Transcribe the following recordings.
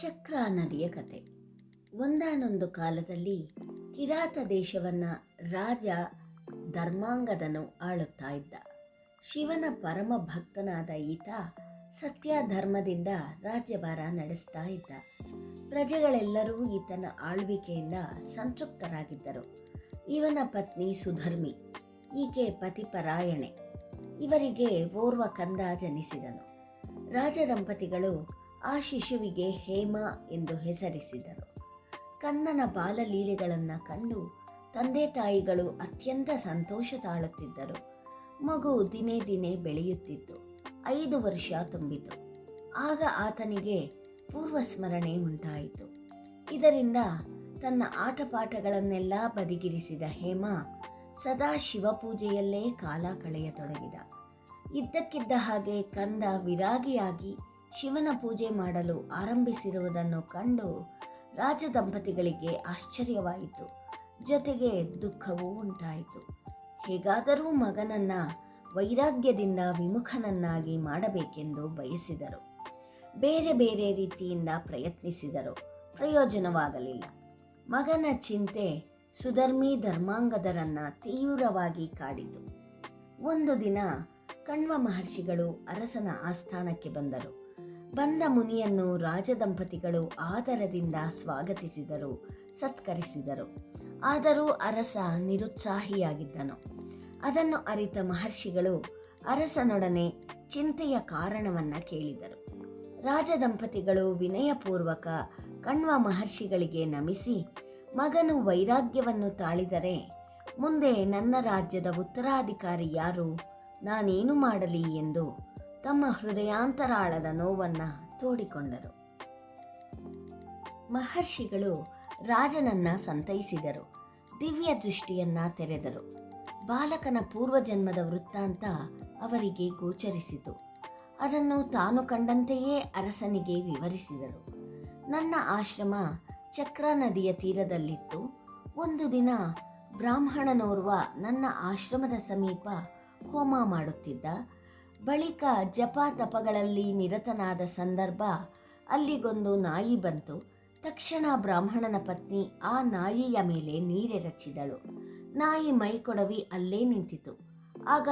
ಚಕ್ರ ನದಿಯ ಕತೆ. ಒಂದಾನೊಂದು ಕಾಲದಲ್ಲಿ ಕಿರಾತ ದೇಶವನ್ನ ರಾಜ ಧರ್ಮಾಂಗದನು ಆಳುತ್ತಾ ಇದ್ದ. ಶಿವನ ಪರಮ ಭಕ್ತನಾದ ಈತ ಸತ್ಯ ಧರ್ಮದಿಂದ ರಾಜ್ಯಭಾರ ನಡೆಸ್ತಾ ಇದ್ದ. ಪ್ರಜೆಗಳೆಲ್ಲರೂ ಈತನ ಆಳ್ವಿಕೆಯಿಂದ ಸಂತೃಪ್ತರಾಗಿದ್ದರು. ಇವನ ಪತ್ನಿ ಸುಧರ್ಮಿ, ಈಕೆ ಪತಿಪರಾಯಣೆ ಇವರಿಗೆ ಓರ್ವ ಕಂದ ಜನಿಸಿದನು. ರಾಜದಂಪತಿಗಳು ಆ ಶಿಶುವಿಗೆ ಹೇಮ ಎಂದು ಹೆಸರಿಸಿದರು. ಕನ್ನನ ಬಾಲಲೀಲೆಗಳನ್ನು ಕಂಡು ತಂದೆ ತಾಯಿಗಳು ಅತ್ಯಂತ ಸಂತೋಷ ತಾಳುತ್ತಿದ್ದರು. ಮಗು ದಿನೇ ದಿನೇ ಬೆಳೆಯುತ್ತಿತ್ತು. ಐದು ವರ್ಷ ತುಂಬಿತು. ಆಗ ಆತನಿಗೆ ಪೂರ್ವಸ್ಮರಣೆ ಉಂಟಾಯಿತು. ಇದರಿಂದ ತನ್ನ ಆಟಪಾಠಗಳನ್ನೆಲ್ಲ ಬದಿಗಿರಿಸಿದ ಹೇಮ ಸದಾ ಶಿವಪೂಜೆಯಲ್ಲೇ ಕಾಲ ಕಳೆಯತೊಡಗಿದ. ಇದ್ದಕ್ಕಿದ್ದ ಹಾಗೆ ಕಂದ ವಿರಾಗಿಯಾಗಿ ಶಿವನ ಪೂಜೆ ಮಾಡಲು ಆರಂಭಿಸಿರುವುದನ್ನು ಕಂಡು ರಾಜ ದಂಪತಿಗಳಿಗೆ ಆಶ್ಚರ್ಯವಾಯಿತು. ಜೊತೆಗೆ ದುಃಖವೂ ಉಂಟಾಯಿತು. ಹೇಗಾದರೂ ಮಗನನ್ನ ವೈರಾಗ್ಯದಿಂದ ವಿಮುಖನನ್ನಾಗಿ ಮಾಡಬೇಕೆಂದು ಬಯಸಿದರು. ಬೇರೆ ಬೇರೆ ರೀತಿಯಿಂದ ಪ್ರಯತ್ನಿಸಿದರು. ಪ್ರಯೋಜನವಾಗಲಿಲ್ಲ. ಮಗನ ಚಿಂತೆ ಸುಧರ್ಮಿ ಧರ್ಮಾಂಗದರನ್ನ ತೀವ್ರವಾಗಿ ಕಾಡಿತು. ಒಂದು ದಿನ ಕಣ್ವ ಮಹರ್ಷಿಗಳು ಅರಸನ ಆಸ್ಥಾನಕ್ಕೆ ಬಂದರು. ಬಂದ ಮುನಿಯನ್ನು ರಾಜದಂಪತಿಗಳು ಆದರದಿಂದ ಸ್ವಾಗತಿಸಿದರು, ಸತ್ಕರಿಸಿದರು. ಆದರೂ ಅರಸ ನಿರುತ್ಸಾಹಿಯಾಗಿದ್ದನು. ಅದನ್ನು ಅರಿತ ಮಹರ್ಷಿಗಳು ಅರಸನೊಡನೆ ಚಿಂತೆಯ ಕಾರಣವನ್ನ ಕೇಳಿದರು. ರಾಜದಂಪತಿಗಳು ವಿನಯಪೂರ್ವಕ ಕಣ್ವ ಮಹರ್ಷಿಗಳಿಗೆ ನಮಿಸಿ, ಮಗನು ವೈರಾಗ್ಯವನ್ನು ತಾಳಿದರೆ ಮುಂದೆ ನನ್ನ ರಾಜ್ಯದ ಉತ್ತರಾಧಿಕಾರಿ ಯಾರು? ನಾನೇನು ಮಾಡಲಿ ಎಂದು ತಮ್ಮ ಹೃದಯಾಂತರಾಳದ ನೋವನ್ನು ತೋಡಿಕೊಂಡರು. ಮಹರ್ಷಿಗಳು ರಾಜನನ್ನ ಸಂತೈಸಿದರು, ದಿವ್ಯ ದೃಷ್ಟಿಯನ್ನ ತೆರೆದರು. ಬಾಲಕನ ಪೂರ್ವಜನ್ಮದ ವೃತ್ತಾಂತ ಅವರಿಗೆ ಗೋಚರಿಸಿತು. ಅದನ್ನು ತಾನು ಕಂಡಂತೆಯೇ ಅರಸನಿಗೆ ವಿವರಿಸಿದರು. ನನ್ನ ಆಶ್ರಮ ಚಕ್ರ ನದಿಯ ತೀರದಲ್ಲಿತ್ತು. ಒಂದು ದಿನ ಬ್ರಾಹ್ಮಣನೋರ್ವ ನನ್ನ ಆಶ್ರಮದ ಸಮೀಪ ಹೋಮ ಮಾಡುತ್ತಿದ್ದ. ಬಳಿಕ ಜಪ ತಪಗಳಲ್ಲಿ ನಿರತನಾದ ಸಂದರ್ಭ, ಅಲ್ಲಿಗೊಂದು ನಾಯಿ ಬಂತು. ತಕ್ಷಣ ಬ್ರಾಹ್ಮಣನ ಪತ್ನಿ ಆ ನಾಯಿಯ ಮೇಲೆ ನೀರೆರಚಿದಳು. ನಾಯಿ ಮೈಕೊಡವಿ ಅಲ್ಲೇ ನಿಂತಿತು. ಆಗ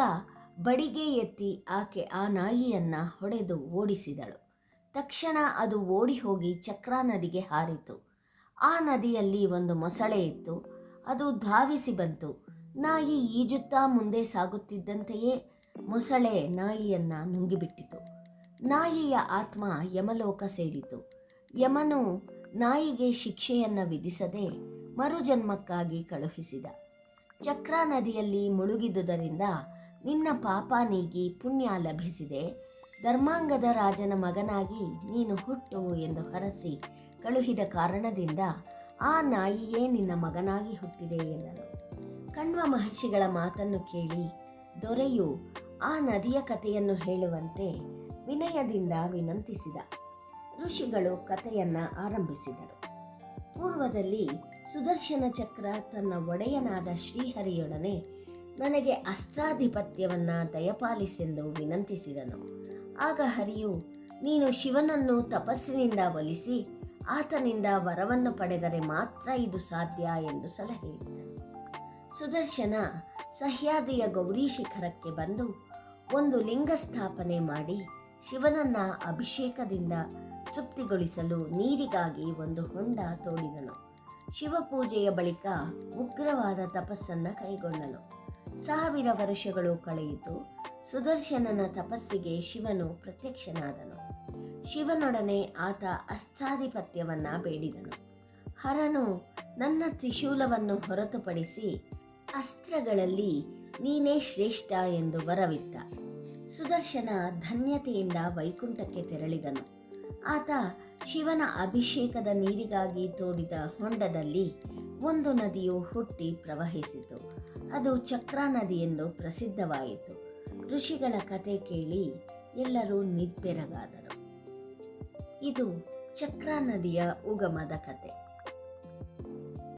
ಬಡಿಗೆ ಎತ್ತಿ ಆಕೆ ಆ ನಾಯಿಯನ್ನ ಹೊಡೆದು ಓಡಿಸಿದಳು. ತಕ್ಷಣ ಅದು ಓಡಿ ಹೋಗಿ ಚಕ್ರಾ ನದಿಗೆ ಹಾರಿತು. ಆ ನದಿಯಲ್ಲಿ ಒಂದು ಮೊಸಳೆ ಇತ್ತು. ಅದು ಧಾವಿಸಿ ಬಂತು. ನಾಯಿ ಈಜುತ್ತಾ ಮುಂದೆ ಸಾಗುತ್ತಿದ್ದಂತೆಯೇ ಮೊಸಳೆ ನಾಯಿಯನ್ನ ನುಂಗಿಬಿಟ್ಟಿತು. ನಾಯಿಯ ಆತ್ಮ ಯಮಲೋಕ ಸೇರಿತು. ಯಮನು ನಾಯಿಗೆ ಶಿಕ್ಷೆಯನ್ನ ವಿಧಿಸದೆ ಮರುಜನ್ಮಕ್ಕಾಗಿ ಕಳುಹಿಸಿದ. ಚಕ್ರಾ ನದಿಯಲ್ಲಿ ಮುಳುಗಿದುದರಿಂದ ನಿನ್ನ ಪಾಪ ನೀಗಿ ಪುಣ್ಯ ಲಭಿಸಿದೆ. ಧರ್ಮಾಂಗದ ರಾಜನ ಮಗನಾಗಿ ನೀನು ಹುಟ್ಟು ಎಂದು ಹರಸಿ ಕಳುಹಿದ ಕಾರಣದಿಂದ ಆ ನಾಯಿಯೇ ನಿನ್ನ ಮಗನಾಗಿ ಹುಟ್ಟಿದೆ ಎಂದನು. ಕಣ್ವ ಮಹರ್ಷಿಗಳ ಮಾತನ್ನು ಕೇಳಿ ದೊರೆಯು ಆ ನದಿಯ ಕಥೆಯನ್ನು ಹೇಳುವಂತೆ ವಿನಯದಿಂದ ವಿನಂತಿಸಿದ. ಋಷಿಗಳು ಕಥೆಯನ್ನು ಆರಂಭಿಸಿದರು. ಪೂರ್ವದಲ್ಲಿ ಸುದರ್ಶನ ಚಕ್ರ ತನ್ನ ಒಡೆಯನಾದ ಶ್ರೀಹರಿಯೊಡನೆ ನನಗೆ ಅಸ್ತ್ರಾಧಿಪತ್ಯವನ್ನ ದಯಪಾಲಿಸೆಂದು ವಿನಂತಿಸಿದನು. ಆಗ ಹರಿಯು, ನೀನು ಶಿವನನ್ನು ತಪಸ್ಸಿನಿಂದ ಒಲಿಸಿ ಆತನಿಂದ ವರವನ್ನು ಪಡೆದರೆ ಮಾತ್ರ ಇದು ಸಾಧ್ಯ ಎಂದು ಸಲಹೆ ಇದ್ದನು ಸುದರ್ಶನ ಸಹ್ಯಾದಿಯ ಗೌರಿ ಶಿಖರಕ್ಕೆ ಬಂದು ಒಂದು ಲಿಂಗ ಸ್ಥಾಪನೆ ಮಾಡಿ ಶಿವನನ್ನ ಅಭಿಷೇಕದಿಂದ ತೃಪ್ತಿಗೊಳಿಸಲು ನೀರಿಗಾಗಿ ಒಂದು ಹೊಂಡ ತೋಡಿದನು. ಶಿವಪೂಜೆಯ ಬಳಿಕ ಉಗ್ರವಾದ ತಪಸ್ಸನ್ನ ಕೈಗೊಂಡನು. ಸಾವಿರ ವರ್ಷಗಳು ಕಳೆಯಿತು. ಸುದರ್ಶನನ ತಪಸ್ಸಿಗೆ ಶಿವನು ಪ್ರತ್ಯಕ್ಷನಾದನು. ಶಿವನೊಡನೆ ಆತ ಅಸ್ಥಾಧಿಪತ್ಯವನ್ನ ಬೇಡಿದನು. ಹರನು ನನ್ನ ತ್ರಿಶೂಲವನ್ನು ಹೊರತುಪಡಿಸಿ ಅಸ್ತ್ರಗಳಲ್ಲಿ ನೀನೇ ಶ್ರೇಷ್ಠ ಎಂದು ವರವಿತ್ತ. ಸುದರ್ಶನ ಧನ್ಯತೆಯಿಂದ ವೈಕುಂಠಕ್ಕೆ ತೆರಳಿದನು. ಆತ ಶಿವನ ಅಭಿಷೇಕದ ನೀರಿಗಾಗಿ ತೋಡಿದ ಹೊಂಡದಲ್ಲಿ ಒಂದು ನದಿಯು ಹುಟ್ಟಿ ಪ್ರವಹಿಸಿತು. ಅದು ಚಕ್ರಾ ನದಿ ಎಂದು ಪ್ರಸಿದ್ಧವಾಯಿತು. ಋಷಿಗಳ ಕತೆ ಕೇಳಿ ಎಲ್ಲರೂ ನಿಬ್ಬೆರಗಾದರು. ಇದು ಚಕ್ರಾ ನದಿಯ ಉಗಮದ ಕತೆ.